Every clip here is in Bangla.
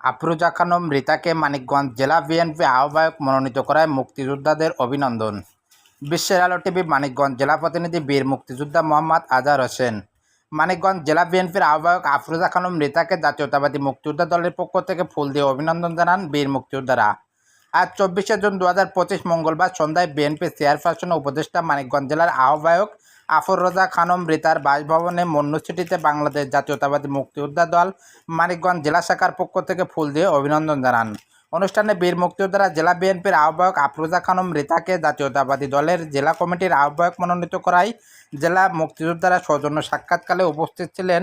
আফরোজা খানম রিতাকে মানিকগঞ্জ জেলা বিএনপি আহ্বায়ক মনোনীত করায় মুক্তিযোদ্ধাদের অভিনন্দন। বিশ্বের আলো টিভি মানিকগঞ্জ জেলা প্রতিনিধি বীর মুক্তিযোদ্ধা মোহাম্মদ আজহার হোসেন। মানিকগঞ্জ জেলা বিএনপির আহ্বায়ক আফরুজা খানম রিতাকে জাতীয়তাবাদী মুক্তিযোদ্ধা দলের পক্ষ থেকে ফুল দিয়ে অভিনন্দন জানান বীর মুক্তিযোদ্ধারা। আজ চব্বিশে জুন দু হাজার পঁচিশ মঙ্গলবার সন্ধ্যায় বিএনপি চেয়ারপারসন উপদেষ্টা মানিকগঞ্জ জেলার আহ্বায়ক আফরোজা খানম রিতার বাসভবনে মন্নুসিটিতে বাংলাদেশ জাতীয়তাবাদী মুক্তিযোদ্ধা দল মানিকগঞ্জ জেলা শাখার পক্ষ থেকে ফুল দিয়ে অভিনন্দন জানান। অনুষ্ঠানে বীর মুক্তিযোদ্ধারা জেলা বিএনপির আহ্বায়ক আফরোজা খানম রিতাকে জাতীয়তাবাদী দলের জেলা কমিটির আহ্বায়ক মনোনীত করায় জেলা মুক্তিযোদ্ধারা সৌজন্য সাক্ষাৎকালে উপস্থিত ছিলেন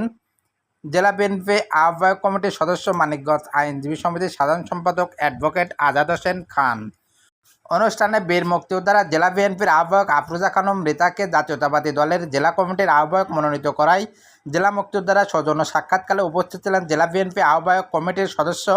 জেলা বিএনপি আহ্বায়ক কমিটির সদস্য মানিকগঞ্জ আইনজীবী সমিতির সাধারণ সম্পাদক অ্যাডভোকেট আজাদ হোসেন খান। অনুষ্ঠানে বীর মুক্তিযোদ্ধারা জেলা বিএনপির আহ্বায়ক আফরোজা খানম রিতাকে জাতীয়তাবাদী দলের জেলা কমিটির আহ্বায়ক মনোনীত করায়। জেলা মুক্তিযোদ্ধারা সৌজন্য সাক্ষাৎকালে উপস্থিত ছিলেন জেলা বিএনপি আহ্বায়ক কমিটির সদস্য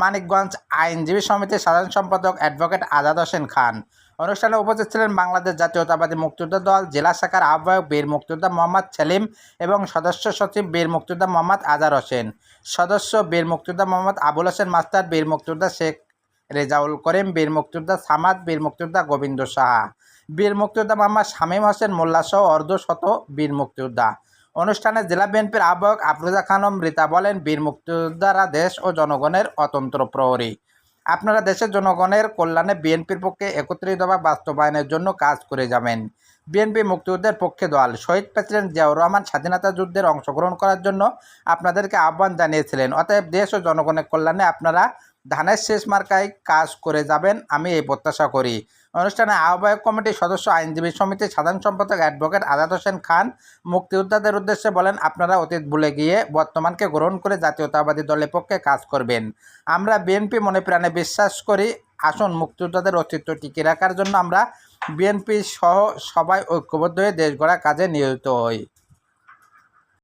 মানিকগঞ্জ আইনজীবী সমিতির সাধারণ সম্পাদক অ্যাডভোকেট আজাদ হোসেন খান। অনুষ্ঠানে উপস্থিত ছিলেন বাংলাদেশ জাতীয়তাবাদী মুক্তিযোদ্ধা দল, জেলা শাখার আহ্বায়ক বীর মুক্তিযোদ্ধা মোহাম্মদ সেলিম এবং সদস্য সচিব বীর মুক্তিযোদ্ধা মোহাম্মদ আজার হোসেন। সদস্য বীর মুক্তিযোদ্ধা মোহাম্মদ আবুল হোসেন মাস্টার, বীর মুক্তিযোদ্ধা শেখ রেজাউল করিম, বীর মুক্তিযোদ্ধা সামাদ, বীর মুক্তিযোদ্ধা গোবিন্দ সাহা, বীর মুক্তিযোদ্ধা মোহাম্মদ শামীম হোসেন, মোল্লা সহ অর্ধশত বীর মুক্তিযোদ্ধা। অনুষ্ঠানে জেলা বিএনপির আহ্বায়ক আফরোজা খানম রীতা বলেন, বীর মুক্তিযোদ্ধারা দেশ ও জনগণের অতন্ত্র প্রহরী। আপনারা দেশের জনগণের কল্যাণে বিএনপির পক্ষে একত্রিত দফা বাস্তবায়নের জন্য কাজ করে যাবেন। বিএনপি মুক্তিযুদ্ধের পক্ষে দল। শহীদ প্রেসিডেন্ট জিয়াউর রহমান স্বাধীনতা যুদ্ধের অংশগ্রহণ করার জন্য আপনাদেরকে আহ্বান জানিয়েছিলেন। অতএব দেশ ও জনগণের কল্যাণে আপনারা ধানের শেষ মার্কায় কাজ করে যাবেন, আমি এই প্রত্যাশা করি। অনুষ্ঠানে আহ্বায়ক কমিটির সদস্য, আইনজীবী সমিতির সাধারণ সম্পাদক অ্যাডভোকেট আজাদ হোসেন খান মুক্তিযোদ্ধাদের উদ্দেশ্যে বলেন, আপনারা অতীত ভুলে গিয়ে বর্তমানকে গ্রহণ করে জাতীয়তাবাদী দলের পক্ষে কাজ করবেন। আমরা বিএনপি মনে প্রাণে বিশ্বাস করি, আসুন মুক্তিযোদ্ধাদের অস্তিত্ব টিকিয়ে রাখার জন্য আমরা বিএনপি সহ সবাই ঐক্যবদ্ধ হয়ে দেশ গড়ার কাজে নিয়োজিত হই।